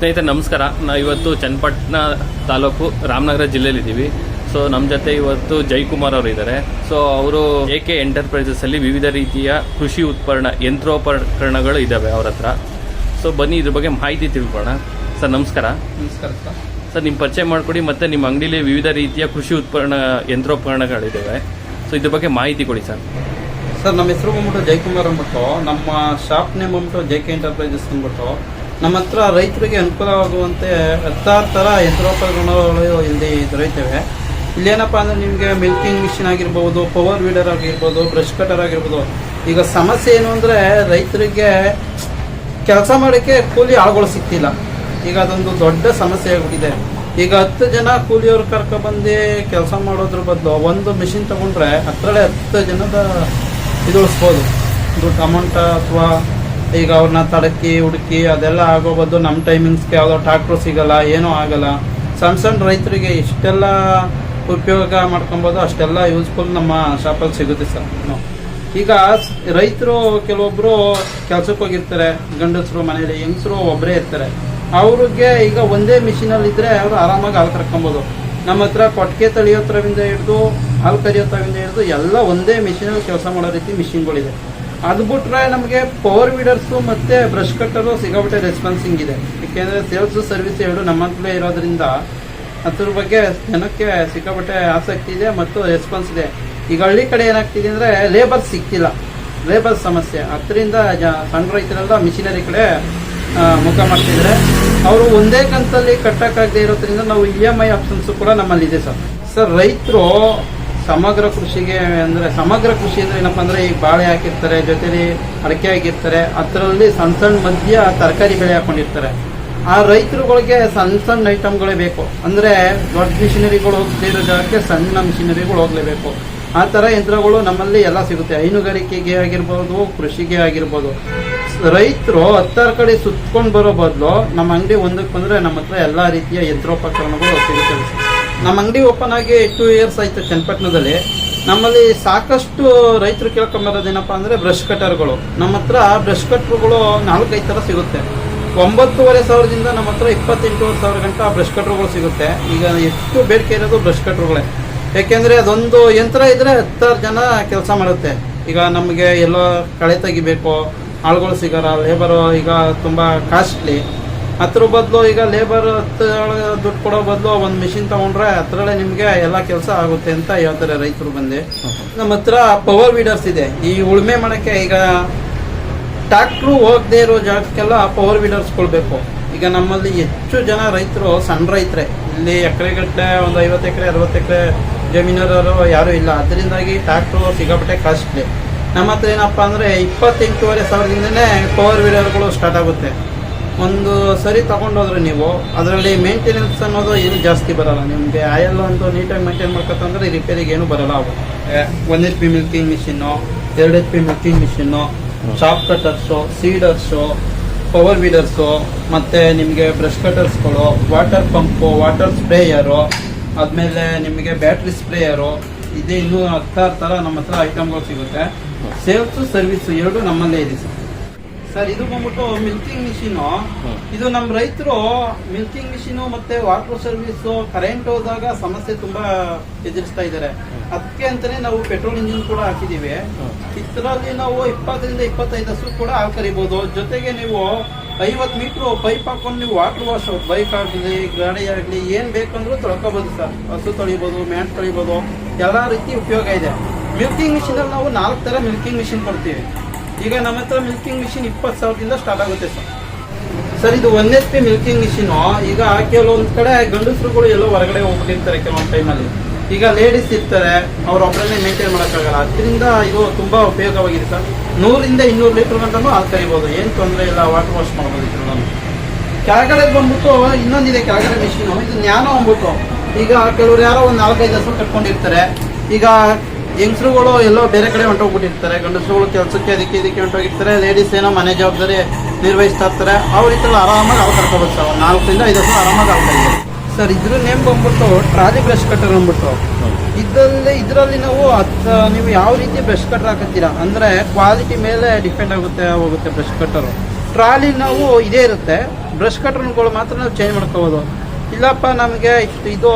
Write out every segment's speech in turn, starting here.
ಸ್ನೇಹಿತರೆ ನಮಸ್ಕಾರ. ನಾವು ಇವತ್ತು ಚನ್ನಪಟ್ಟಣ ತಾಲೂಕು ರಾಮನಗರ ಜಿಲ್ಲೆಯಲ್ಲಿದ್ದೀವಿ. ಸೊ ನಮ್ಮ ಜೊತೆ ಇವತ್ತು ಜೈಕುಮಾರ್ ಅವರು ಇದ್ದಾರೆ. ಸೊ ಅವರು ಎ ಕೆ ಎಂಟರ್ಪ್ರೈಸಸ್ ಅಲ್ಲಿ ವಿವಿಧ ರೀತಿಯ ಕೃಷಿ ಉತ್ಪನ್ನ ಯಂತ್ರೋಪಕರಣಗಳು ಇದ್ದಾವೆ ಅವ್ರ ಹತ್ರ. ಸೊ ಬನ್ನಿ ಇದ್ರ ಬಗ್ಗೆ ಮಾಹಿತಿ ತಿಳ್ಕೊಳ್ಳೋಣ. ಸರ್ ನಮಸ್ಕಾರ. ನಮಸ್ಕಾರ ಸರ್. ಸರ್ ನಿಮ್ಮ ಪರಿಚಯ ಮಾಡಿಕೊಡಿ ಮತ್ತು ನಿಮ್ಮ ಅಂಗಡಿಲಿ ವಿವಿಧ ರೀತಿಯ ಕೃಷಿ ಉತ್ಪನ್ನ ಯಂತ್ರೋಪಕರಣಗಳಿದ್ದಾವೆ ಸೊ ಇದ್ರ ಬಗ್ಗೆ ಮಾಹಿತಿ ಕೊಡಿ ಸರ್. ಸರ್ ನಮ್ಮ ಹೆಸರು ಬಂದ್ಬಿಟ್ಟು ಜೈಕುಮಾರ್ ಅಂದ್ಬಿಟ್ಟು ನಮ್ಮ ಶಾಪ್ ನೇಮ್ ಬಂದ್ಬಿಟ್ಟು ಜೆ ಕೆ ಎಂಟರ್ಪ್ರೈಸಸ್ ಅಂದ್ಬಿಟ್ಟು ನಮ್ಮ ಹತ್ರ ರೈತರಿಗೆ ಅನುಕೂಲವಾಗುವಂತೆ ಹತ್ತಾರು ಥರ ಯಂತ್ರೋಪಕರಣಗಳು ಇಲ್ಲಿ ದೊರೆಯುತ್ತವೆ. ಇಲ್ಲೇನಪ್ಪ ಅಂದರೆ ನಿಮಗೆ ಮಿಲ್ಕಿಂಗ್ ಮಿಷಿನ್ ಆಗಿರ್ಬೋದು ಪವರ್ ವೀಡರ್ ಆಗಿರ್ಬೋದು ಬ್ರಷ್ ಕಟರ್ ಆಗಿರ್ಬೋದು. ಈಗ ಸಮಸ್ಯೆ ಏನು ಅಂದರೆ ರೈತರಿಗೆ ಕೆಲಸ ಮಾಡೋಕ್ಕೆ ಕೂಲಿ ಆಳುಗಳು ಸಿಗ್ತಿಲ್ಲ. ಈಗ ಅದೊಂದು ದೊಡ್ಡ ಸಮಸ್ಯೆ ಆಗಿಬಿಟ್ಟಿದೆ. ಈಗ ಹತ್ತು ಜನ ಕೂಲಿಯವ್ರು ಕರ್ಕೊಬಂದು ಕೆಲಸ ಮಾಡೋದ್ರ ಬದಲು ಒಂದು ಮಿಷಿನ್ ತೊಗೊಂಡ್ರೆ ಹತ್ತರಲ್ಲೇ ಹತ್ತು ಜನದ ಇದು ಉಳಿಸ್ಬೋದು. ದುಡ್ಡು ಅಮೌಂಟ ಅಥವಾ ಈಗ ಅವ್ರನ್ನ ತಡಕಿ, ಹುಡುಕಿ ಅದೆಲ್ಲ ಆಗೋ ಬದ್ದು ನಮ್ಮ ಟೈಮಿಂಗ್ಸ್ಗೆ ಯಾವುದೋ ಟ್ರಾಕ್ಟ್ರು ಸಿಗಲ್ಲ, ಏನೂ ಆಗಲ್ಲ. ಸಣ್ಣ ಸಣ್ಣ ರೈತರಿಗೆ ಇಷ್ಟೆಲ್ಲ ಉಪಯೋಗ ಮಾಡ್ಕೊಬೋದು, ಅಷ್ಟೆಲ್ಲ ಯೂಸ್ಫುಲ್ ನಮ್ಮ ಶಾಪಲ್ಲಿ ಸಿಗುತ್ತೆ ಸರ್. ಈಗ ರೈತರು ಕೆಲವೊಬ್ರು ಕೆಲಸಕ್ಕೆ ಹೋಗಿರ್ತಾರೆ, ಗಂಡಸರು ಮನೇಲಿ, ಹೆಂಗಸರು ಒಬ್ಬರೇ ಇರ್ತಾರೆ. ಅವ್ರಿಗೆ ಈಗ ಒಂದೇ ಮಿಷಿನಲ್ಲಿ ಇದ್ದರೆ ಅವರು ಆರಾಮಾಗಿ ಹಾಲು ಕರ್ಕೊಬೋದು. ನಮ್ಮ ಹತ್ರ ಕೊಟ್ಟಿಗೆ ತಳಿಯೋತ್ರವಿಂದ ಹಿಡಿದು, ಹಾಲು ಕರಿಯೋ ಹಿಡಿದು ಎಲ್ಲ ಒಂದೇ ಮಿಷಿನಲ್ಲಿ ಕೆಲಸ ಮಾಡೋ ರೀತಿ ಮಿಷಿನ್ಗಳಿದೆ ಅದು ಬಿಟ್ರೆ ನಮಗೆ ಪವರ್ ವೀಡರ್ಸು ಮತ್ತೆ ಬ್ರಷ್ ಕಟ್ಟರು ಸಿಗಬಿಟ್ಟೆ ರೆಸ್ಪಾನ್ಸಿಂಗ್ ಇದೆ. ಏಕೆಂದರೆ ಸೇಲ್ಸ್ ಸರ್ವಿಸ್ ಎರಡು ನಮ್ಮಂತಲೇ ಇರೋದ್ರಿಂದ ಅದ್ರ ಬಗ್ಗೆ ಜನಕ್ಕೆ ಸಿಕ್ಕಾಪಟ್ಟೆ ಆಸಕ್ತಿ ಇದೆ ಮತ್ತು ರೆಸ್ಪಾನ್ಸ್ ಇದೆ. ಈಗ ಹಳ್ಳಿ ಕಡೆ ಏನಾಗ್ತಿದೆ ಅಂದರೆ ಲೇಬರ್ ಸಿಕ್ತಿಲ್ಲ. ಲೇಬರ್ ಸಮಸ್ಯೆ. ಅದರಿಂದ ಜ, ಸಣ್ಣ ರೈತರೆಲ್ಲ ಮಿಷಿನರಿ ಕಡೆ ಮುಖ ಮಾಡ್ತಿದ್ದಾರೆ. ಅವರು ಒಂದೇ ಕಂತಲ್ಲಿ ಕಟ್ಟಕ್ಕಾಗದೇ ಇರೋದ್ರಿಂದ ನಾವು ಇ ಎಂ ಐ ಆಪ್ಷನ್ಸು ಕೂಡ ನಮ್ಮಲ್ಲಿ ಇದೆ ಸರ್. ಸರ್, ರೈತರು ಸಮಗ್ರ ಕೃಷಿಗೆ ಅಂದರೆ ಸಮಗ್ರ ಕೃಷಿ ಅಂದರೆ ಏನಪ್ಪ ಅಂದರೆ ಈಗ ಬಾಳೆ ಹಾಕಿರ್ತಾರೆ, ಜೊತೆಲಿ ಅಡಿಕೆ ಹಾಕಿರ್ತಾರೆ, ಅದರಲ್ಲಿ ಸಣ್ಣ ಸಣ್ಣ ಮಧ್ಯ ತರಕಾರಿ ಬೆಳೆ ಹಾಕೊಂಡಿರ್ತಾರೆ. ಆ ರೈತರುಗಳಿಗೆ ಸಣ್ಣ ಸಣ್ಣ ಐಟಮ್ಗಳೇ ಬೇಕು. ಅಂದರೆ ದೊಡ್ಡ ಮಿಷಿನರಿಗಳು ಹೋಗದೇ ಇರೋ ಜಾಗಕ್ಕೆ ಸಣ್ಣ ಮಿಷಿನರಿಗಳು ಹೋಗಲೇಬೇಕು. ಆ ಥರ ಯಂತ್ರಗಳು ನಮ್ಮಲ್ಲಿ ಎಲ್ಲ ಸಿಗುತ್ತೆ. ಹೈನುಗಾರಿಕೆಗೆ ಆಗಿರ್ಬೋದು, ಕೃಷಿಗೆ ಆಗಿರ್ಬೋದು. ರೈತರು ಹತ್ತಾರು ಕಡೆ ಸುತ್ಕೊಂಡು ಬರೋ ಬದಲು ನಮ್ಮ ಅಂಗಡಿ ಒಂದಕ್ಕೆ ಬಂದರೆ ನಮ್ಮ ಹತ್ರ ಎಲ್ಲ ರೀತಿಯ ಯಂತ್ರೋಪಕರಣಗಳು ಸಿಗುತ್ತೆ. ನಮ್ಮ ಅಂಗಡಿ ಓಪನ್ ಆಗಿ ಟೂ ಇಯರ್ಸ್ ಆಯಿತು ಚನ್ನಪಟ್ಟಣದಲ್ಲಿ. ನಮ್ಮಲ್ಲಿ ಸಾಕಷ್ಟು ರೈತರು ಕೇಳ್ಕೊಂಬರೋದೇನಪ್ಪ ಅಂದರೆ ಬ್ರಷ್ ಕಟರ್ಗಳು ನಮ್ಮ ಹತ್ರ ಬ್ರಷ್ ಕಟ್ರುಗಳು ನಾಲ್ಕೈದು ಥರ ಸಿಗುತ್ತೆ. ಒಂಬತ್ತುವರೆ ಸಾವಿರದಿಂದ ನಮ್ಮ ಹತ್ರ ಇಪ್ಪತ್ತೆಂಟೂವರೆ ಸಾವಿರ ಗಂಟ ಬ್ರಷ್ ಕಟ್ರುಗಳು ಸಿಗುತ್ತೆ. ಈಗ ಎಷ್ಟು ಬೇಡಿಕೆ ಇರೋದು ಬ್ರಷ್ ಕಟ್ರುಗಳೇ ಏಕೆಂದರೆ ಅದೊಂದು ಯಂತ್ರ ಇದ್ದರೆ ಹತ್ತಾರು ಜನ ಕೆಲಸ ಮಾಡುತ್ತೆ. ಈಗ ನಮಗೆ ಎಲ್ಲೋ ಕಳೆ ತೆಗಿಬೇಕು, ಆಳುಗಳು ಸಿಗೋಲ್ಲ ಲೇಬರು ಈಗ ತುಂಬ ಕಾಸ್ಟ್ಲಿ ಅದ್ರ ಬದಲು ಈಗ ಲೇಬರ್ ಹತ್ತು ದುಡ್ಡು ಕೊಡೋ ಬದಲು ಒಂದು ಮಿಷಿನ್ ತಗೊಂಡ್ರೆ ಹತ್ರಲ್ಲೇ ನಿಮಗೆ ಎಲ್ಲ ಕೆಲಸ ಆಗುತ್ತೆ ಅಂತ ಹೇಳ್ತಾರೆ ರೈತರು ಬಂದು. ನಮ್ಮ ಹತ್ರ ಪವರ್ ವೀಡರ್ಸ್ ಇದೆ. ಈ ಉಳುಮೆ ಮಾಡೋಕ್ಕೆ ಈಗ ಟ್ಯಾಕ್ಟ್ರು ಹೋಗದೆ ಇರೋ ಜಾಗಕ್ಕೆಲ್ಲ ಪವರ್ ವೀಡರ್ಸ್ ಕೊಡಬೇಕು. ಈಗ ನಮ್ಮಲ್ಲಿ ಹೆಚ್ಚು ಜನ ರೈತರು ಸಣ್ಣ ರೈತರೇ. ಇಲ್ಲಿ ಎಕರೆಗಟ್ಟಲೆ ಒಂದು ಐವತ್ತು ಎಕರೆ ಅರವತ್ತು ಎಕರೆ ಜಮೀನವರು ಯಾರೂ ಇಲ್ಲ. ಅದರಿಂದಾಗಿ ಟ್ಯಾಕ್ಟ್ರು ಸಿಗಾಪಟ್ಟೆ ಕಾಸ್ಟ್ಲಿ. ನಮ್ಮ ಹತ್ರ ಏನಪ್ಪ ಅಂದರೆ ಇಪ್ಪತ್ತೆಂಟೂವರೆ ಸಾವಿರದಿಂದನೇ ಪವರ್ ವೀಡರ್ಗಳು ಸ್ಟಾರ್ಟ್ ಆಗುತ್ತೆ. ಒಂದು ಸರಿ ತಗೊಂಡೋದ್ರೆ ನೀವು, ಅದರಲ್ಲಿ ಮೇಂಟೆನೆನ್ಸ್ ಅನ್ನೋದು ಏನು ಜಾಸ್ತಿ ಬರಲ್ಲ. ನಿಮಗೆ ಆಯಲ್ ಒಂದು ನೀಟಾಗಿ ಮೇಂಟೈನ್ ಮಾಡ್ಕೊತಂದ್ರೆ ರಿಪೇರಿಗೆ ಏನು ಬರಲ್ಲ ಅವು. One H P milking machine ಎರಡು H P milking machine chaff cutters seeders power weeders ಮತ್ತು ನಿಮಗೆ ಬ್ರಷ್ ಕಟರ್ಸ್ಗಳು ವಾಟರ್ ಪಂಪು ವಾಟರ್ ಸ್ಪ್ರೇಯರು ಆದಮೇಲೆ ನಿಮಗೆ ಬ್ಯಾಟ್ರಿ ಸ್ಪ್ರೇಯರು ಇದೇ ಇನ್ನೂ ಹತ್ತಾರು ಥರ ನಮ್ಮ ಹತ್ರ ಐಟಮ್ಗಳು ಸಿಗುತ್ತೆ. ಸೇಲ್ಸು ಸರ್ವಿಸು ಎರಡು ನಮ್ಮಲ್ಲೇ ಇದೆ ಸರ್. ಸರ್ ಇದು ಬಂದ್ಬಿಟ್ಟು ಮಿಲ್ಕಿಂಗ್ ಮಿಷಿನ್ ಇದು ನಮ್ಮ ರೈತರು ಮಿಲ್ಕಿಂಗ್ ಮಿಷಿನ್ ಮತ್ತೆ ವಾಟರ್ ಸರ್ವಿಸ್ ಕರೆಂಟ್ ಹೋದಾಗ ಸಮಸ್ಯೆ ತುಂಬಾ ಎದುರಿಸ್ತಾ ಇದ್ದಾರೆ ಅದಕ್ಕೆ ಅಂತಾನೆ ನಾವು ಪೆಟ್ರೋಲ್ ಇಂಜಿನ್ ಕೂಡ ಹಾಕಿದೀವಿ. ಇದರಲ್ಲಿ ನಾವು ಇಪ್ಪತ್ತರಿಂದ ಇಪ್ಪತ್ತೈದು ಹಸು ಕೂಡ ಹಾಲು ಕರಿಬಹುದು ಜೊತೆಗೆ ನೀವು ಐವತ್ತು ಮೀಟ್ರು ಪೈಪ್ ಹಾಕೊಂಡು ನೀವು ವಾಟರ್ ವಾಶ್ ಬೈಕ್ ಆಗಲಿ ಗಾಡಿ ಆಗಲಿ ಏನ್ ಬೇಕಂದ್ರೂ ತೊಳ್ಕೊಬೋದು ಸರ್. ಹಸು ತೊಳಿಬೋದು ಮ್ಯಾಟ್ ತೊಳಿಬೋದು. ಎಲ್ಲಾ ರೀತಿ ಉಪಯೋಗ ಇದೆ. ಮಿಲ್ಕಿಂಗ್ ಮಿಷಿನ್ ಅಲ್ಲಿ ನಾವು ನಾಲ್ಕು ತರ ಮಿಲ್ಕಿಂಗ್ ಮಿಷಿನ್ ಕೊಡ್ತೀವಿ. ಈಗ ನಮ್ಮ ಹತ್ರ ಮಿಲ್ಕಿಂಗ್ ಮಿಷಿನ್ ಇಪ್ಪತ್ತು ಸಾವಿರದಿಂದ ಸ್ಟಾರ್ಟ್ ಆಗುತ್ತೆ ಸರ್ ಸರ್ ಇದು one H P milking machine ಈಗ ಕೆಲವೊಂದು ಕಡೆ ಗಂಡಸರುಗಳು ಎಲ್ಲೋ ಹೊರಗಡೆ ಹೋಗ್ಬಿಟ್ಟಿರ್ತಾರೆ ಕೆಲವೊಂದು ಟೈಮಲ್ಲಿ ಈಗ ಲೇಡೀಸ್ ಇರ್ತಾರೆ, ಅವ್ರು ಒಬ್ಬರನ್ನೇ ಮೇಂಟೈನ್ ಮಾಡೋಕ್ಕಾಗಲ್ಲ. ಅದರಿಂದ ಇದು ತುಂಬ ಉಪಯೋಗವಾಗಿದೆ ಸರ್ ನೂರಿಂದ ಇನ್ನೂರು ಲೀಟರ್ ಗಂಟನೂ ಹಾಲು ಕರಿಬೋದು. ಏನು ತೊಂದರೆ ಇಲ್ಲ ವಾಟರ್ ವಾಶ್ ಮಾಡ್ಬೋದು ಇದ್ರಲ್ಲೂ ಕೆಳಗಡೆ ಬಂದ್ಬಿಟ್ಟು ಇನ್ನೊಂದಿದೆ ಕೆಳಗಡೆ ಮಿಷಿನು ಇದು ನ್ಯಾನೋ ಅಂದ್ಬಿಟ್ಟು. ಈಗ ಕೆಲವರು ಯಾರೋ ಒಂದು ನಾಲ್ಕೈದು ಹಸು ಕಟ್ಕೊಂಡಿರ್ತಾರೆ. ಈಗ ಹೆಂಗಸರುಗಳು ಎಲ್ಲೋ ಬೇರೆ ಕಡೆ ಹೊಂಟೋಗ್ಬಿಟ್ಟಿರ್ತಾರೆ, ಗಂಡಸರುಗಳು ಕೆಲಸಕ್ಕೆ ಅದಕ್ಕೆ ಇದಕ್ಕೆ ಹೊಂಟೋಗಿರ್ತಾರೆ ಲೇಡೀಸ್ ಏನೋ ಮನೆ ಜವಾಬ್ದಾರಿ ನಿರ್ವಹಿಸ್ತಾ ಇರ್ತಾರೆ, ಅವ್ರ ಇತರ ಆರಾಮಾಗಿ ಅವ್ರು ಕರ್ಕೋಬೋದು ಸರ್ ನಾಲ್ಕರಿಂದ ಐದು ಹಸು ಆರಾಮಾಗಿ ಆಗ್ತಾ ಕರೀತಾರೆ ಸರ್, ಇದ್ರ ನೇಮ್ ಬಂದ್ಬಿಟ್ಟು ಟ್ರಾಲಿ ಬ್ರಷ್ ಕಟ್ಟರ್ ಅಂದ್ಬಿಟ್ಟು. ಇದರಲ್ಲಿ ಇದರಲ್ಲಿ ನಾವು ಹತ್ತು ನೀವು ಯಾವ ರೀತಿ ಬ್ರಷ್ ಕಟ್ಟರ್ ಹಾಕತ್ತೀರಾ? ಅಂದರೆ ಕ್ವಾಲಿಟಿ ಮೇಲೆ ಡಿಪೆಂಡ್ ಆಗುತ್ತೆ, ಹೋಗುತ್ತೆ ಬ್ರಷ್ ಕಟ್ಟರು ಟ್ರಾಲಿ ನಾವು ಇದೇ ಇರುತ್ತೆ. ಬ್ರಷ್ ಕಟ್ಟರ್ಗಳು ಮಾತ್ರ ನಾವು ಚೇಂಜ್ ಮಾಡ್ಕೋಬೋದು. ಇಲ್ಲಪ್ಪ, ನಮಗೆ ಇದು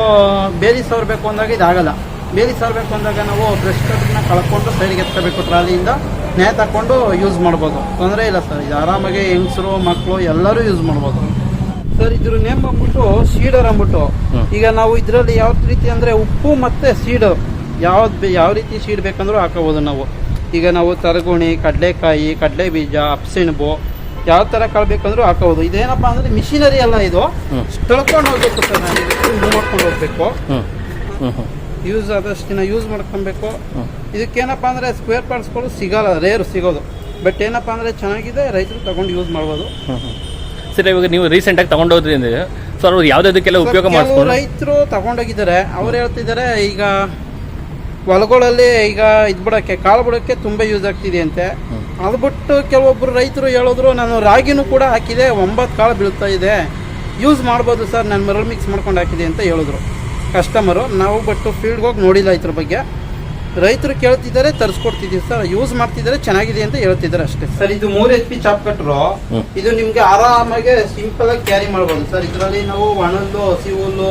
ಸಾವಿರ ಬೇಕು ಅಂದಾಗ ಇದಾಗಲ್ಲ. ಬೇಲಿ ಸಾರಬೇಕು ಅಂದಾಗ ನಾವು ಬ್ರಷ್ ಕಟ್ಟರ್ನ ಕಳ್ಕೊಂಡು ಸೈಡ್ಗೆ ಎತ್ತಬೇಕು ಟ್ರಾಲಿಯಿಂದ. ನೇ ತಗೊಂಡು ಯೂಸ್ ಮಾಡ್ಬೋದು. ತೊಂದರೆ ಇಲ್ಲ ಸರ್ ಇದು ಆರಾಮಾಗಿ ಹೆಂಗಸರು ಮಕ್ಕಳು ಎಲ್ಲರೂ ಯೂಸ್ ಮಾಡ್ಬೋದು. ಸರ್ ಇದ್ರ ನೇಮ್ ಬಂದ್ಬಿಟ್ಟು ಸೀಡರ್ ಅಂದ್ಬಿಟ್ಟು. ಈಗ ನಾವು ಇದರಲ್ಲಿ ಯಾವ ರೀತಿ ಅಂದರೆ ಉಪ್ಪು ಮತ್ತು ಸೀಡ್ ಯಾವ್ದು ಯಾವ ರೀತಿ ಸೀಡ್ ಬೇಕಂದ್ರೂ ಹಾಕೋಬೋದು ನಾವು. ಈಗ ನಾವು ತರಗುಣಿ ಕಡಲೆಕಾಯಿ ಕಡಲೆ ಬೀಜ ಅಪ್ಸೆಣಬು ಯಾವ ಥರ ಕಳ್ಬೇಕಂದ್ರೂ ಹಾಕೋಬೋದು ಇದೇನಪ್ಪ ಅಂದರೆ ಮಿಷಿನರಿ ಅಲ್ಲ ಇದು. ತಳ್ಕೊಂಡು ಹೋಗ್ಬೇಕು ಸರ್ ನಾನು ಮಾಡ್ಕೊಂಡು ಹೋಗ್ಬೇಕು. ಹ್ಞೂ ಹ್ಞೂ ಹ್ಞೂ ಯೂಸ್ ಆದಷ್ಟು ದಿನ ಯೂಸ್ ಮಾಡ್ಕೊಬೇಕು. ಇದಕ್ಕೇನಪ್ಪ ಅಂದರೆ ಸ್ಕ್ವೇರ್ ಪಾರ್ಟ್ಸ್ಗಳು ಸಿಗಲ್ಲ ರೇರ್ ಸಿಗೋದು. ಬಟ್ ಏನಪ್ಪ ಅಂದರೆ ಚೆನ್ನಾಗಿದೆ ರೈತರು ತಗೊಂಡು ಯೂಸ್ ಮಾಡ್ಬೋದು. ಸರಿ ಇವಾಗ ನೀವು ರೀಸೆಂಟಾಗಿ ತಗೊಂಡೋದ್ರಿ ಸರ್ ಸೊ ಅವ್ರು ಯಾವುದಕ್ಕೆಲ್ಲ ಉಪಯೋಗ ಮಾಡಿಸ್ಕೊಂಡು ರೈತರು ತಗೊಂಡೋಗಿದ್ದಾರೆ. ಅವ್ರು ಹೇಳ್ತಿದ್ದಾರೆ ಈಗ ಹೊಲಗಳಲ್ಲಿ ಈಗ ಇದು ಬಿಡಕ್ಕೆ ಕಾಳು ಬಿಡೋಕ್ಕೆ ತುಂಬಾ ಯೂಸ್ ಆಗ್ತಿದೆ ಅಂತೆ. ಅದು ಬಿಟ್ಟು ಕೆಲವೊಬ್ರು ರೈತರು ಹೇಳಿದ್ರು ನಾನು ರಾಗಿನೂ ಕೂಡ ಹಾಕಿದೆ ಒಂಬತ್ತು ಕಾಳು ಬೀಳ್ತಾ ಇದೆ. ಯೂಸ್ ಮಾಡ್ಬೋದು ಸರ್ ನಾನು ಮರಳು ಮಿಕ್ಸ್ ಮಾಡ್ಕೊಂಡು ಹಾಕಿದೆ ಅಂತ ಹೇಳಿದ್ರು. ಕಸ್ಟಮರು ನಾವು ಬಟ್ ಫೀಲ್ಡ್ಗೆ ಹೋಗಿ ನೋಡಿಲ್ಲ ಇದ್ರ ಬಗ್ಗೆ. ರೈತರು ಕೇಳ್ತಿದ್ದಾರೆ ತರಿಸ್ಕೊಡ್ತಿದ್ದೀವಿ ಸರ್. ಯೂಸ್ ಮಾಡ್ತಿದ್ದಾರೆ ಚೆನ್ನಾಗಿದೆ ಅಂತ ಹೇಳ್ತಿದ್ದಾರೆ ಅಷ್ಟೇ ಸರ್. ಇದು ಮೂರು ಎಚ್ ಪಿ ಚಾಪ್ ಕಟ್ರು ಇದು ನಿಮ್ಗೆ ಆರಾಮಾಗಿ ಸಿಂಪಲ್ ಆಗಿ ಕ್ಯಾರಿ ಮಾಡ್ಬೋದು ಸರ್. ಇದರಲ್ಲಿ ನಾವು ಒಣಲ್ಲು ಹಸಿ ಹುಲ್ಲು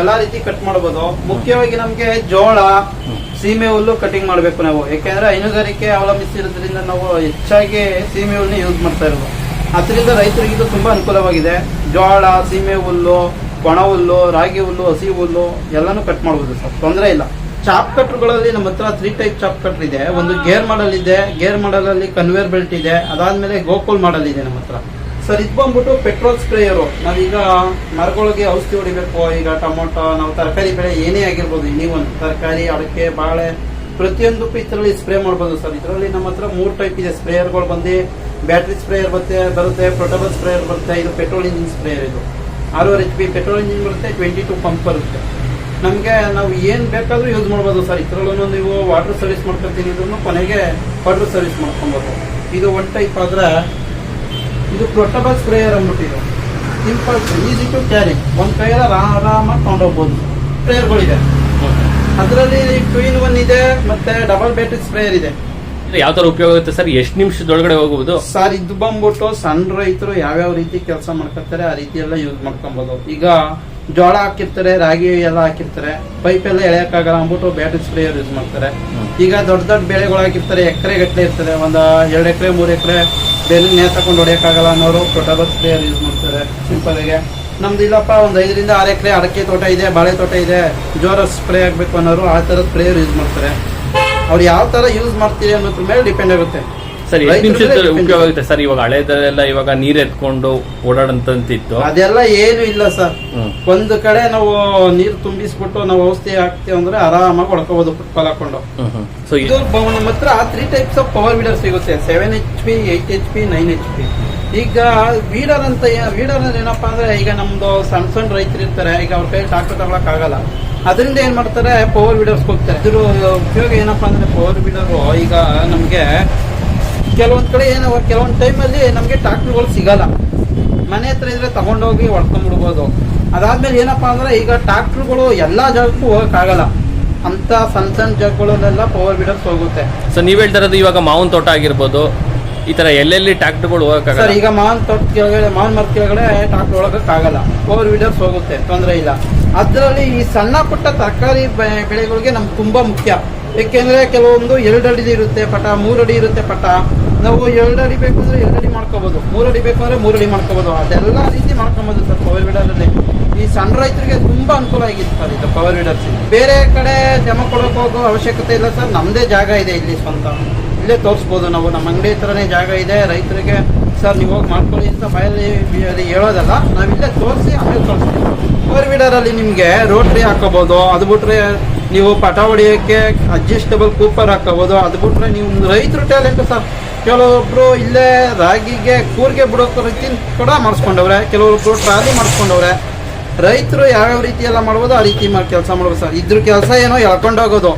ಎಲ್ಲಾ ರೀತಿ ಕಟ್ ಮಾಡ್ಬೋದು. ಮುಖ್ಯವಾಗಿ ನಮ್ಗೆ ಜೋಳ ಸೀಮೆ ಹುಲ್ಲು ಕಟಿಂಗ್ ಮಾಡಬೇಕು ನಾವು. ಯಾಕೆಂದ್ರೆ ಹೈನುಗಾರಿಕೆ ಅವಲಂಬಿಸಿರೋದ್ರಿಂದ ನಾವು ಹೆಚ್ಚಾಗಿ ಸೀಮೆ ಹುಲ್ಲು ಯೂಸ್ ಮಾಡ್ತಾ ಇರೋದು. ಅದರಿಂದ ರೈತರಿಗೆ ಇದು ತುಂಬಾ ಅನುಕೂಲವಾಗಿದೆ. ಜೋಳ ಸೀಮೆ ಹುಲ್ಲು ಒಣ ಹುಲ್ಲು, ರಾಗಿ ಹುಲ್ಲು, ಹಸಿ ಹುಲ್ಲು ಎಲ್ಲಾನು ಕಟ್ ಮಾಡ್ಬೋದು ಸರ್. ತೊಂದರೆ ಇಲ್ಲ. ಚಾಪ್ ಕಟ್ರುಗಳಲ್ಲಿ ನಮ್ಮ ಹತ್ರ ತ್ರೀ ಟೈಪ್ ಚಾಪ್ ಕಟ್ರ್ ಇದೆ. ಒಂದು ಗೇರ್ ಮಾಡಲ್ ಇದೆ. ಗೇರ್ ಮಾಡಲ್ ಅಲ್ಲಿ ಕನ್ವೇರ್ ಬೆಲ್ಟ್ ಇದೆ. ಅದಾದ್ಮೇಲೆ ಗೋಕುಲ್ ಮಾಡಲ್ ಇದೆ ನಮ್ಮ ಹತ್ರ. ಸರ್, ಇದು ಬಂದ್ಬಿಟ್ಟು ಪೆಟ್ರೋಲ್ ಸ್ಪ್ರೇಯರು ನಾವೀಗ ಮರಗಳಿಗೆ ಔಷಧಿ ಹೊಡಿಬೇಕು. ಈಗ ಟೊಮೊಟೊ, ನಾವು ತರಕಾರಿ ಬೆಳೆ ಏನೇ ಆಗಿರ್ಬೋದು ಒಂದು ತರಕಾರಿ, ಅಡಕೆ, ಬಾಳೆ, ಪ್ರತಿಯೊಂದಕ್ಕೂ ಇದರಲ್ಲಿ ಸ್ಪ್ರೇ ಮಾಡ್ಬೋದು ಸರ್. ಇದರಲ್ಲಿ ನಮ್ಮ ಹತ್ರ ಮೂರು ಟೈಪ್ ಇದೆ. ಸ್ಪ್ರೇಯರ್ಗಳು ಬಂದು ಬ್ಯಾಟ್ರಿ ಸ್ಪ್ರೇಯರ್ ಬರುತ್ತೆ ಬರುತ್ತೆ ಪ್ರೊಟೋಬಲ್ ಸ್ಪ್ರೇಯರ್ ಬರುತ್ತೆ. ಇದು ಪೆಟ್ರೋಲ್ ಇಂಜಿನ್ ಸ್ಪ್ರೇಯರ್ ಇದು. ಆರೂವರೆ ಎಚ್ ಪಿ ಪೆಟ್ರೋಲ್ ಇಂಜಿನ್ ಬರುತ್ತೆ ಟ್ವೆಂಟಿ ಟು ಪಂಪ್ ಬರುತ್ತೆ. ನಮಗೆ ನಾವು ಏನು ಬೇಕಾದರೂ ಯೂಸ್ ಮಾಡ್ಬೋದು ಸರ್. ಇದರಲ್ಲೂ ನೀವು ವಾಟರ್ ಸರ್ವಿಸ್ ಮಾಡ್ಕೊಳ್ತೀನಿ ಇದ್ರೂ ಕೊನೆಗೆ ವಾಟರ್ ಸರ್ವಿಸ್ ಮಾಡ್ಕೊಬೋದು ಇದು ಒನ್ ಟೈಪ್ ಆದ್ರೆ ಇದು ಪ್ರೊಟಬಲ್ ಸ್ಪ್ರೇಯರ್ ಅಂದ್ಬಿಟ್ಟಿದೆ. ಸಿಂಪಲ್ ಈಸಿ ಟು ಕ್ಯಾರಿ ಒಂದು ಕೈಯಲ್ಲಿ ಆರಾಮಾಗಿ ತೊಗೊಂಡೋಗ್ಬೋದು. ಸ್ಪ್ರೇಯರ್ಗಳಿದೆ ಅದರಲ್ಲಿ ಟೂ ಇನ್ ಒನ್ ಇದೆ ಮತ್ತು ಡಬಲ್ ಬ್ಯಾಟ್ರಿ ಸ್ಪ್ರೇಯರ್ ಇದೆ. ಯಾವ ತರ ಉಪಯೋಗ ಆಗುತ್ತೆ ಸರ್? ಎಷ್ಟು ನಿಮಿಷದೊಳಗಡೆ ಹೋಗ್ಬೋದು ಸರ್ ಇದು ಬಂದ್ಬಿಟ್ಟು ಸಣ್ಣ ರೈತರು ಯಾವ್ಯಾವ ರೀತಿ ಕೆಲಸ ಮಾಡ್ಕೊತಾರೆ ಆ ರೀತಿ ಎಲ್ಲ ಯೂಸ್ ಮಾಡ್ಕೊಬೋದು ಈಗ ಜೋಳ ಹಾಕಿರ್ತಾರೆ ರಾಗಿ ಎಲ್ಲ ಹಾಕಿರ್ತಾರೆ ಪೈಪ್ ಎಲ್ಲ ಎಳೆಯಕ್ಕಾಗಲ್ಲ ಅಂದ್ಬಿಟ್ಟು ಬ್ಯಾಟ್ರಿ ಸ್ಪ್ರೇಯರ್ ಯೂಸ್ ಮಾಡ್ತಾರೆ. ಈಗ ದೊಡ್ಡ ದೊಡ್ಡ ಬೆಳೆಗಳು ಹಾಕಿರ್ತಾರೆ ಎಕರೆ ಗಟ್ಟಲೆ ಇರ್ತದೆ. ಒಂದು ಎರಡು ಎಕರೆ ಮೂರು ಎಕರೆ ಬೆಲೆ ನೇ ತಗೊಂಡು ಹೊಡೆಯೋಕ್ಕಾಗಲ್ಲ ಅನ್ನೋರು ಪೊಟಾಬಲ್ ಸ್ಪ್ರೇಯರ್ ಯೂಸ್ ಮಾಡ್ತಾರೆ ಸಿಂಪಲ್ ಆಗಿ. ನಮ್ದು ಇಲ್ಲಪ್ಪ ಒಂದು ಐದರಿಂದ ಆರು ಎಕರೆ ಅಡಕೆ ತೋಟ ಇದೆ ಬಾಳೆ ತೋಟ ಇದೆ ಜೋರ ಸ್ಪ್ರೇ ಆಗಬೇಕು ಅನ್ನೋರು ಆ ಥರ ಸ್ಪ್ರೇಯರ್ ಯೂಸ್ ಮಾಡ್ತಾರೆ. ಅವ್ರು ಯಾವ ತರ ಯೂಸ್ ಮಾಡ್ತೀರಿ ಅನ್ನೋದ್ರ ಮೇಲೆ ಡಿಪೆಂಡ್ ಆಗುತ್ತೆ. ಸರಿ ಎಷ್ಟು ಮೇಲೆ ಉಪಯೋಗ ಆಗುತ್ತೆ. ಸರ್ ಇವಾಗ ಹಳೆದೆಲ್ಲ ಇವಾಗ ನೀರ್ ಎತ್ಕೊಂಡು ಓಡಾಡಂತಿತ್ತು ಅದೆಲ್ಲ ಏನು ಇಲ್ಲ ಸರ್. ಒಂದು ಕಡೆ ನಾವು ನೀರು ತುಂಬಿಸ್ಬಿಟ್ಟು ನಾವು ಔಷಧಿ ಹಾಕ್ತೀವಿ ಅಂದ್ರೆ ಆರಾಮಾಗಿ ಹೊಡ್ಕೋಬಹುದು ಫುಟ್ಬಾಲ್ ಹಾಕೊಂಡು. ಸೊ ಇದು ನಮ್ಮ ಹತ್ರ three types of power weeder ಸಿಗುತ್ತೆ. Seven H P eight H P nine H P ಈಗ ವೀಡರ್ ಅಂತ ವೀಡರ್ ಅಂದ್ರೆ ಏನಪ್ಪಾ ಅಂದ್ರೆ ಈಗ ನಮ್ದು ಸಣ್ಣ ಸಣ್ಣ ರೈತರು ಇರ್ತಾರೆ. ಈಗ ಅವ್ರ ಕೈ ಟ್ರಾಕ್ಟರ್ ತಗೊಳಕ್ ಆಗಲ್ಲ ಅದರಿಂದ ಏನ್ ಮಾಡ್ತಾರೆ ಪವರ್ ವೀಡರ್ಸ್ ಹೋಗ್ತಾರೆ. ಇದ್ರ ಉಪಯೋಗ ಏನಪ್ಪಾ ಅಂದ್ರೆ ಪವರ್ ವೀಡರ್ ಈಗ ನಮ್ಗೆ ಕೆಲವೊಂದ್ ಕಡೆ ಏನೋ, ಕೆಲವೊಂದ್ ಟೈಮಲ್ಲಿ ನಮ್ಗೆ ಟ್ರಾಕ್ಟರ್ಗಳು ಸಿಗಲ್ಲ. ಮನೆ ಹತ್ರ ಇದ್ರೆ ತಗೊಂಡೋಗಿ ಹೊಡ್ಕೊಂಡ್ಬಿಡ್ಬೋದು ಅದಾದ್ಮೇಲೆ ಏನಪ್ಪಾ ಅಂದ್ರೆ, ಈಗ ಟ್ರಾಕ್ಟರ್ಗಳು ಎಲ್ಲಾ ಜಾಗಕ್ಕೂ ಹೋಗಕ್ಕಾಗಲ್ಲ. ಅಂತ ಸಣ್ಣ ಸಣ್ಣ ಜಾಗಗಳಲ್ಲೆಲ್ಲ ಪವರ್ ವೀಡರ್ಸ್ ಹೋಗುತ್ತೆ. ಸೊ ನೀವ್ ಹೇಳ್ತಾ ಇರೋದು ಇವಾಗ ಮಾವಿನ ತೋಟ ಆಗಿರ್ಬೋದು ಈ ತರ ಎಲ್ಲೆಲ್ಲಿ ಟ್ರಾಕ್ಟರ್ಗಳು ಸರ್, ಈಗ ಮಾನ್ ತೋಟ ಕೆಳಗಡೆ, ಮಾನ್ ಮರದ ಕೆಳಗಡೆ ಟ್ರಾಕ್ಟರ್ ಹೋಗಕ್ಕಾಗಲ್ಲ. ಫೋರ್ ವೀಲರ್ಸ್ ಹೋಗುತ್ತೆ, ತೊಂದರೆ ಇಲ್ಲ. ಅದರಲ್ಲಿ ಈ ಸಣ್ಣ ಪುಟ್ಟ ತರಕಾರಿ ಬೆಳೆಗಳಿಗೆ ನಮ್ಗೆ ತುಂಬಾ ಮುಖ್ಯ. ಏಕೆಂದ್ರೆ ಕೆಲವೊಂದು ಎರಡು ಅಡಿ ಇರುತ್ತೆ ಪಟ, ಮೂರು ಅಡಿ ಇರುತ್ತೆ ಪಟ. ನಾವು ಎರಡು ಅಡಿ ಬೇಕು ಅಂದ್ರೆ ಎರಡು ಅಡಿ ಮಾಡ್ಕೋಬಹುದು ಮೂರು ಅಡಿ ಬೇಕು ಅಂದ್ರೆ ಮೂರು ಅಡಿ ಮಾಡ್ಕೋಬಹುದು ಅದೆಲ್ಲ ರೀತಿ ಮಾಡ್ಕೊಬೋದು ಸರ್ ಪವರ್ ವೀಡರಲ್ಲಿ ಈ ಸಣ್ಣ ರೈತರಿಗೆ ತುಂಬಾ ಅನುಕೂಲ ಆಗಿತ್ತು ಸರ್, ಇದು ಪವರ್ ವೀಡರ್ಸ್ ಬೇರೆ ಕಡೆ ಜಮ ಕೊಡೋಕೆ ಹೋಗೋ ಅವಶ್ಯಕತೆ ಇಲ್ಲ ಸರ್ ನಮ್ಮದೇ ಜಾಗ ಇದೆ ಇಲ್ಲಿ ಸ್ವಂತ. ಇಲ್ಲೇ ತೋರಿಸ್ಬೋದು. ನಾವು ನಮ್ಮ ಅಂಗಡಿ ಹತ್ರನೇ ಜಾಗ ಇದೆ. ರೈತರಿಗೆ ಸರ್, ನೀವು ಹೋಗಿ ಮಾಡ್ಕೊಳ್ಳಿ ಅಂತ ಬಯಲಿ ಹೇಳೋದಲ್ಲ ಹೇಳೋದಲ್ಲ ಇಲ್ಲೇ ತೋರಿಸಿ ಆಮೇಲೆ ತೋರಿಸ್ತೀವಿ. ಫೋರ್ ವೀಲರಲ್ಲಿ ನಿಮಗೆ ರೋಟ್ರಿ ಹಾಕೋಬೋದು. ಅದು ಬಿಟ್ರೆ ನೀವು ಪಟ ಹೊಡಿಯೋಕ್ಕೆ ಅಡ್ಜಸ್ಟಬಲ್ ಕೂಪರ್ ಹಾಕೋಬೋದು. ಅದು ಬಿಟ್ರೆ ನೀವು ರೈತರು ಟ್ಯಾಲೆಂಟ್ ಸರ್. ಕೆಲವೊಬ್ಬರು ಇಲ್ಲೇ ರಾಗಿಗೆ, ಕೂರಿಗೆ ಬಿಡೋಕೆ ರೀತಿ ಕೂಡ ಮಾಡಿಸ್ಕೊಂಡವ್ರೆ. ಕೆಲವೊಬ್ಬರು ಟ್ರಾಲಿ ಮಾಡಿಸ್ಕೊಂಡವ್ರೆ. ರೈತರು ಯಾವ್ಯಾವ ರೀತಿ ಎಲ್ಲ ಮಾಡ್ಬೋದು, ಆ ರೀತಿ ಮಾಡಿ ಕೆಲಸ ಮಾಡ್ಬೋದು ಸರ್. ಇದ್ರ ಕೆಲಸ ಏನೋ ಎಳ್ಕೊಂಡೋಗೋದು.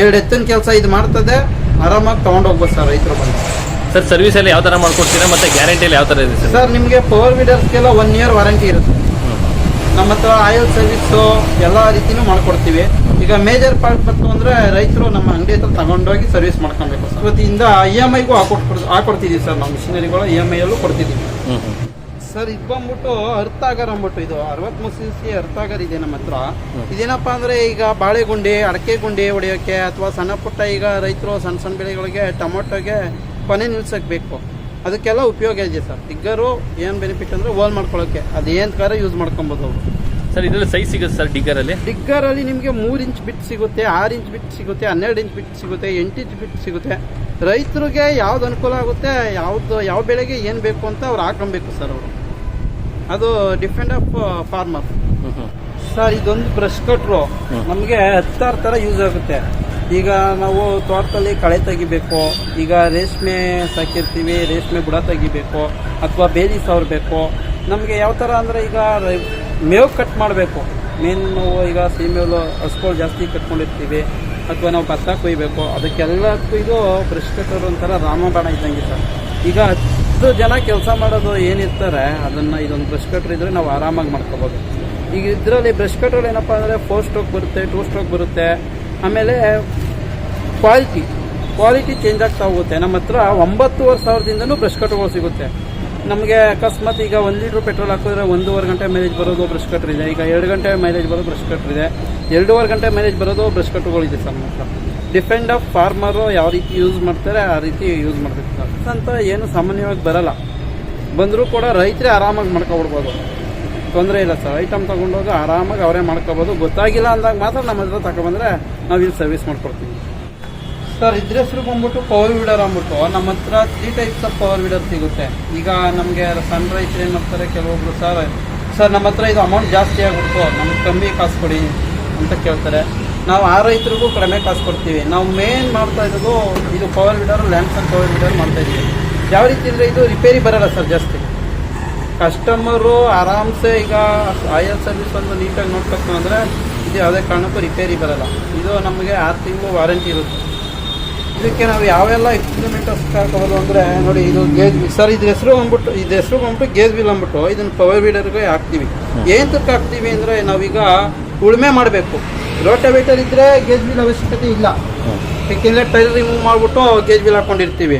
ಎರಡು ಎತ್ತಿನ ಕೆಲಸ ಇದು ಮಾಡ್ತದೆ. ಆರಾಮಾಗಿ ತಗೊಂಡು ಹೋಗ್ಬೋದು ಸರ್ ರೈತರು ಬಂದು. ಸರ್ ಸರ್ವಿಸ್ ಎಲ್ಲ ಯಾವ ಥರ ಮಾಡ್ಕೊಡ್ತೀರಾ ಮತ್ತೆ ಗ್ಯಾರಂಟಿಯಲ್ಲಿ ಯಾವ ಥರ ಇದೆ ಸರ್? ಸರ್ ನಿಮಗೆ ಪವರ್ ವೀಡರ್ಸ್ಗೆಲ್ಲ ಒನ್ ಇಯರ್ ವಾರಂಟಿ ಇರುತ್ತೆ. ನಮ್ಮ ಹತ್ರ ಆಯಿಲ್ ಸರ್ವಿಸ್ಸು ಎಲ್ಲ ರೀತಿನೂ ಮಾಡ್ಕೊಡ್ತೀವಿ. ಈಗ ಮೇಜರ್ ಪಾರ್ಟ್ ಬಂತು ಅಂದರೆ ರೈತರು ನಮ್ಮ ಅಂಗಡಿ ಹತ್ರ ತಗೊಂಡೋಗಿ ಸರ್ವಿಸ್ ಮಾಡ್ಕೊಬೇಕು ಸರ್. ಇವತ್ತಿಂದ ಇ ಎಂ ಐಗೂ ಹಾಕೊಟ್ಕೊಡ್ ಹಾಕೊಡ್ತಿದ್ದೀವಿ ಸರ್ ನಾವು ಮಿಷಿನರಿಗಳು ಇ ಎಂ ಐಯಲ್ಲೂ ಕೊಡ್ತಿದ್ದೀವಿ ಸರ್ ಇದು ಬಂದ್ಬಿಟ್ಟು ಅರ್ಥಾಗರ್ ಅಂದ್ಬಿಟ್ಟು ಇದು ಅರವತ್ಮೂರು ಸಿ ಸಿ ಅರ್ಥಾಗರ್ ಇದೆ ನಮ್ಮ ಹತ್ರ. ಇದೇನಪ್ಪ ಅಂದರೆ ಈಗ ಬಾಳೆಗುಂಡಿ ಅಡಕೆ ಗುಂಡಿ ಹೊಡೆಯೋಕ್ಕೆ ಅಥವಾ ಸಣ್ಣ ಪುಟ್ಟ ಈಗ ರೈತರು ಸಣ್ಣ ಸಣ್ಣ ಬೆಳೆಗಳಿಗೆ ಟೊಮೊಟೊಗೆ ಕೊನೆ ನಿಲ್ಸಕ್ಕೆ ಬೇಕು. ಅದಕ್ಕೆಲ್ಲ ಉಪಯೋಗ ಇದೆ ಸರ್. ಡಿಗ್ಗರು ಏನು ಬೆನಿಫಿಟ್ ಅಂದರೆ ಹೋಲ್ ಮಾಡ್ಕೊಳ್ಳೋಕ್ಕೆ ಅದೇನ್ ಕಾರ ಯೂಸ್ ಮಾಡ್ಕೊಬೋದು ಅವರು. ಸರ್ ಇದ್ರಲ್ಲಿ ಸೈಜ್ ಸಿಗುತ್ತೆ ಸರ್ ಡಿಗ್ಗರಲ್ಲಿ ಡಿಗ್ಗರಲ್ಲಿ ನಿಮಗೆ ಮೂರು ಇಂಚ್ ಬಿಟ್ ಸಿಗುತ್ತೆ ಆರು ಇಂಚ್ ಬಿಟ್ ಸಿಗುತ್ತೆ ಹನ್ನೆರಡು ಇಂಚ್ ಬಿಟ್ ಸಿಗುತ್ತೆ ಎಂಟು ಇಂಚ್ ಬಿಟ್ ಸಿಗುತ್ತೆ. ರೈತರಿಗೆ ಯಾವ್ದು ಅನುಕೂಲ ಆಗುತ್ತೆ ಯಾವ್ದು ಯಾವ ಬೆಳೆಗೆ ಏನು ಬೇಕು ಅಂತ ಅವ್ರು ಹಾಕೊಬೇಕು ಸರ್ ಅವರು. ಅದು ಡಿಫೆಂಡ್ ಆಫ್ ಫಾರ್ಮರ್ ಸರ್ ಇದೊಂದು ಬ್ರಷ್ ಕಟ್ರು ನಮಗೆ ಹತ್ತಾರು ಥರ ಯೂಸ್ ಆಗುತ್ತೆ. ಈಗ ನಾವು ತೋಟದಲ್ಲಿ ಕಳೆ ತೆಗಿಬೇಕು ಈಗ ರೇಷ್ಮೆ ಸಾಕಿರ್ತೀವಿ ರೇಷ್ಮೆ ಬುಡ ತೆಗಿಬೇಕು ಅಥವಾ ಬೇಲಿ ಸವರಬೇಕು. ನಮಗೆ ಯಾವ ಥರ ಅಂದರೆ ಈಗ ಮೇವು ಕಟ್ ಮಾಡಬೇಕು. ಮೇನ್ ನಾವು ಈಗ ಸೀಮೆಲು ಹಸ್ಗಳು ಜಾಸ್ತಿ ಕಟ್ಕೊಂಡಿರ್ತೀವಿ. ಅಥವಾ ನಾವು ಭತ್ತ ಕೊಯ್ಬೇಕು. ಅದಕ್ಕೆಲ್ಲದಕ್ಕೂ ಇದು ಬ್ರಷ್ ಕಟ್ಟರ್ ಒಂಥರ ರಾಮಬಾಣ ಇದ್ದಂಗೆ ಸರ್. ಈಗ ಹತ್ತು ಜನ ಕೆಲಸ ಮಾಡೋದು ಏನಿರ್ತಾರೆ, ಅದನ್ನು ಇದೊಂದು ಬ್ರಷ್ ಕಟ್ರ್ ಇದ್ರೆ ನಾವು ಆರಾಮಾಗಿ ಮಾಡ್ಕೋಬೋದು. ಈಗ ಇದರಲ್ಲಿ ಬ್ರಷ್ ಕಟ್ರ್ ಏನಪ್ಪ ಅಂದರೆ ಫೋರ್ ಸ್ಟ್ರೋಕ್ ಬರುತ್ತೆ ಟೂ ಸ್ಟ್ರೋಕ್ ಬರುತ್ತೆ. ಆಮೇಲೆ ಕ್ವಾಲಿಟಿ ಕ್ವಾಲಿಟಿ ಚೇಂಜ್ ಆಗ್ತಾ ಹೋಗುತ್ತೆ. ನಮ್ಮ ಹತ್ರ ಒಂಬತ್ತುವರೆ ಸಾವಿರದಿಂದನೂ ಬ್ರಷ್ ಕಟ್ಗಳು ಸಿಗುತ್ತೆ. ನಮಗೆ ಅಕಸ್ಮಾತ್ ಈಗ ಒಂದು ಲೀಟ್ರ್ ಪೆಟ್ರೋಲ್ ಹಾಕಿದ್ರೆ ಒಂದೂವರೆ ಗಂಟೆ ಮೈಲೇಜ್ ಬರೋದು ಬ್ರಷ್ ಕಟ್ರ್ ಇದೆ. ಈಗ ಎರಡು ಗಂಟೆ ಮೈಲೇಜ್ ಬರೋದು ಬ್ರಷ್ ಕಟ್ರ್ ಇದೆ. ಎರಡೂವರೆ ಗಂಟೆ ಮೈಲೇಜ್ ಬರೋದು ಬ್ರಷ್ ಕಟ್ರುಗಳಿದೆ ಸರ್ ನಮ್ಮ ಡಿಪೆಂಡ್ ಆಫ್ ಫಾರ್ಮರು ಯಾವ ರೀತಿ ಯೂಸ್ ಮಾಡ್ತಾರೆ, ಆ ರೀತಿ ಯೂಸ್ ಮಾಡಬೇಕು ಸರ್ ಅಂತ ಏನು ಸಾಮಾನ್ಯವಾಗಿ ಬರಲ್ಲ. ಬಂದರೂ ಕೂಡ ರೈತರೇ ಆರಾಮಾಗಿ ಮಾಡ್ಕೊಬಿಡ್ಬೋದು. ತೊಂದರೆ ಇಲ್ಲ ಸರ್. ಐಟಮ್ ತೊಗೊಂಡೋಗಿ ಆರಾಮಾಗಿ ಅವರೇ ಮಾಡ್ಕೋಬೋದು. ಗೊತ್ತಾಗಿಲ್ಲ ಅಂದಾಗ ಮಾತ್ರ ನಮ್ಮ ಹತ್ರ ತಗೊಬಂದರೆ ನಾವು ಇಲ್ಲಿ ಸರ್ವಿಸ್ ಮಾಡ್ಕೊಡ್ತೀವಿ. ಸರ್, ಇದ್ರ ಹೆಸರು ಬಂದ್ಬಿಟ್ಟು ಪವರ್ ವೀಡರ್ ಅಂದ್ಬಿಟ್ಟು. ನಮ್ಮ ಹತ್ರ three types of power weeder ಸಿಗುತ್ತೆ. ಈಗ ನಮಗೆ ಸಣ್ಣ ರೈತರು ಏನು ಮಾಡ್ತಾರೆ? ಕೆಲವೊಬ್ರು ಸರ್ ಸರ್, ನಮ್ಮ ಹತ್ರ ಇದು ಅಮೌಂಟ್ ಜಾಸ್ತಿ ಆಗ್ಬಿಡ್ತು. ನಮ್ಗೆ ಕಮ್ಮಿ ಕಾಸು ಕೊಡಿ ಅಂತ ಕೇಳ್ತಾರೆ. ನಾವು ಆ ರೈತರಿಗೂ ಕಡಿಮೆ ಕಾಸು ಕೊಡ್ತೀವಿ. ನಾವು ಮೇನ್ ಮಾಡ್ತಾ ಇರೋದು ಇದು ಪವರ್ ವೀಡರ್ ಲ್ಯಾಂಡ್ಸನ್ ಪವರ್ ವಿಡರ್ ಮಾಡ್ತಾ ಇದ್ದೀವಿ. ಯಾವ ರೀತಿ ಅಂದರೆ ಇದು ರಿಪೇರಿ ಬರಲ್ಲ ಸರ್ ಜಾಸ್ತಿ. ಕಸ್ಟಮರು ಆರಾಮ್ಸೆ ಈಗ ಆಯಲ್ ಸರ್ವಿಸ್ ಒಂದು ನೀಟಾಗಿ ನೋಡ್ಬೇಕು ಅಂದರೆ ಇದು ಯಾವುದೇ ಕಾರಣಕ್ಕೂ ರಿಪೇರಿ ಬರಲ್ಲ. ಇದು ನಮಗೆ ಆರು ತಿಂಗಳು ವಾರಂಟಿ ಇರುತ್ತೆ. ಇದಕ್ಕೆ ನಾವು ಯಾವೆಲ್ಲ ಎಕ್ಸ್ಪೆರಿಮೆಂಟರ್ಸ್ ಹಾಕೋದು ಅಂದರೆ ನೋಡಿ ಇದು ಗೇಜ್ ಸರ್ ಇದು ಹೆಸರು ಬಂದ್ಬಿಟ್ಟು ಇದು ಹೆಸರು ಬಂದ್ಬಿಟ್ಟು ಗೇಜ್ ಬಿಲ್ ಅಂದ್ಬಿಟ್ಟು ಇದನ್ನು ಪವರ್ ವೀಡರ್ಗೆ ಹಾಕ್ತೀವಿ. ಏನಕ್ಕೆ ಹಾಕ್ತೀವಿ ಅಂದರೆ ನಾವೀಗ ಉಳುಮೆ ಮಾಡಬೇಕು. ರೋಟವೇಟರ್ ಇದ್ದರೆ ಗೇಜ್ ಬಿಲ್ ಅವಶ್ಯಕತೆ ಇಲ್ಲ. ಏಕೆಂದರೆ ಟೈರ್ ರಿಮೂವ್ ಮಾಡಿಬಿಟ್ಟು ಗೇಜ್ ಬಿಲ್ ಹಾಕೊಂಡಿರ್ತೀವಿ.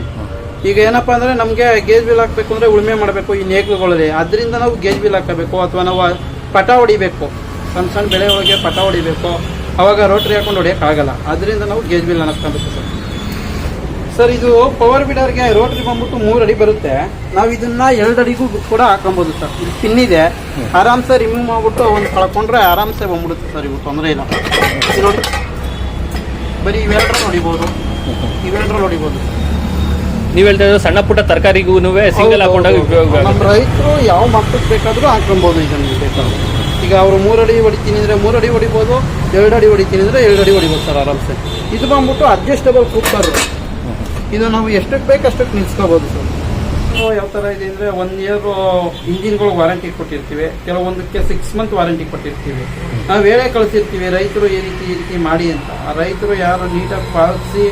ಈಗ ಏನಪ್ಪ ಅಂದರೆ ನಮಗೆ ಗೇಜ್ ಬಿಲ್ ಹಾಕಬೇಕು ಅಂದರೆ ಉಳುಮೆ ಮಾಡಬೇಕು ಈ ನೇಗ್ಲುಗಳಲ್ಲಿ. ಅದರಿಂದ ನಾವು ಗೇಜ್ ಬಿಲ್ ಹಾಕಬೇಕು ಅಥವಾ ನಾವು ಪಟ ಹೊಡಿಬೇಕು. ಸಣ್ಣ ಸಣ್ಣ ಬೆಳೆ ಒಳಗೆ ಪಟ ಹೊಡಿಬೇಕು. ಅವಾಗ ರೋಟ್ರಿ ಹಾಕೊಂಡು ಹೊಡಿಯೋಕ್ಕಾಗಲ್ಲ. ಅದರಿಂದ ನಾವು ಗೇಜ್ ಬಿಲ್ ಹಾಕ್ಕೊಬೇಕು ಸರ್. ಸರ್ ಇದು ಪವರ್ ಬಿಡರ್ಗೆ ರೋಟ್ರಿ ಬಂದ್ಬಿಟ್ಟು ಮೂರು ಅಡಿ ಬರುತ್ತೆ. ನಾವು ಇದನ್ನ ಎರಡು ಅಡಿಗೂ ಕೂಡ ಹಾಕೊಬಹುದು ಸರ್. ಇದು ಪಿನ್ ಇದೆ ಆರಾಮ್ಸೆ ರಿಮೂವ್ ಮಾಡ್ಬಿಟ್ಟು ಒಂದು ಕಳ್ಕೊಂಡ್ರೆ ಆರಾಮ್ಸೆ ಬಂದ್ಬಿಡುತ್ತೆ ಸರ್ ಇವು ತೊಂದರೆ ಇಲ್ಲ. ಇದು ನೋಡಿ ಬರೀ ಇವೆರಡರಲ್ಲಿ ಹೊಡಿಬೋದು. ಇವೆರಡರಲ್ಲಿ ಹೊಡಿಬೋದು. ನೀವು ಹೇಳ್ತಾ ಇದ್ರೆ ಸಣ್ಣ ಪುಟ್ಟ ತರಕಾರಿಗೂ ಸಿಂಗಲ್ ಹಾಕೊಂಡಾಗ ಉಪಯೋಗ ನಮ್ಮ ರೈತರು ಯಾವ ಮಟ್ಟಕ್ಕೆ ಬೇಕಾದರೂ ಹಾಕೊಬೋದು ಇದನ್ನು ಬೇಕಾದ್ರೆ. ಈಗ ಅವರು ಮೂರು ಅಡಿ ಹೊಡಿತೀನಿ ಅಂದರೆ ಮೂರು ಅಡಿ ಹೊಡಿಬೋದು ಎರಡು ಅಡಿ ಹೊಡಿತೀನಿ ಅಂದರೆ ಎರಡು ಅಡಿ ಹೊಡಿಬೋದು ಸರ್ ಆರಾಮ್ಸೆ. ಇದು ಬಂದ್ಬಿಟ್ಟು ಅಡ್ಜಸ್ಟಬಲ್ ಕುಕ್ಕರ್ ಇದು ನಾವು ಎಷ್ಟಕ್ಕೆ ಬೇಕು ಅಷ್ಟಕ್ಕೆ ನಿಲ್ಸ್ಕೋಬೋದು ಸರ್. ಯಾವ ಥರ ಇದೆ ಅಂದರೆ ಒನ್ ಇಯರ್ ಇಂಜಿನ್ಗಳು ವಾರಂಟಿ ಕೊಟ್ಟಿರ್ತೀವಿ. ಕೆಲವೊಂದಕ್ಕೆ ಸಿಕ್ಸ್ ಮಂತ್ ವಾರಂಟಿ ಕೊಟ್ಟಿರ್ತೀವಿ. ನಾವು ಹೇಳೇ ಕಳಿಸಿರ್ತೀವಿ, ರೈತರು ಈ ರೀತಿ ಈ ರೀತಿ ಮಾಡಿ ಅಂತ. ಆ ರೈತರು ಯಾರು ನೀಟಾಗಿ ಪಾಲಿಸಿ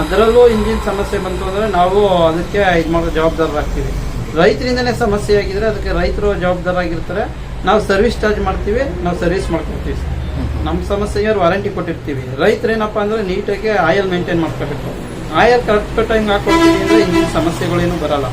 ಅದರಲ್ಲೂ ಇಂಜಿನ್ ಸಮಸ್ಯೆ ಬಂತು ಅಂದರೆ ನಾವು ಅದಕ್ಕೆ ಇದು ಮಾಡೋ ಜವಾಬ್ದಾರರಾಗ್ತೀವಿ ರೈತರಿಂದನೇ ಸಮಸ್ಯೆ ಆಗಿದ್ರೆ ಅದಕ್ಕೆ ರೈತರು ಜವಾಬ್ದಾರಾಗಿರ್ತಾರೆ ನಾವು ಸರ್ವಿಸ್ ಚಾರ್ಜ್ ಮಾಡ್ತೀವಿ, ನಾವು ಸರ್ವಿಸ್ ಮಾಡ್ಕೊಡ್ತೀವಿ ಸರ್. ನಮ್ಮ ಸಮಸ್ಯೆಗೆ ವಾರಂಟಿ ಕೊಟ್ಟಿರ್ತೀವಿ. ರೈತರು ಏನಪ್ಪ ಅಂದರೆ ನೀಟಾಗಿ ಆಯಲ್ ಮೇಂಟೈನ್ ಮಾಡ್ಕೋಬೇಕು ಆಯಲ್ ಕರೆಕ್ಟ್ ಟೈಮ್ ಹಾಕೊಡ್ತೀವಿ ಅಂದರೆ ಇಂಜಿನ್ ಸಮಸ್ಯೆಗಳೇನು ಬರಲ್ಲ.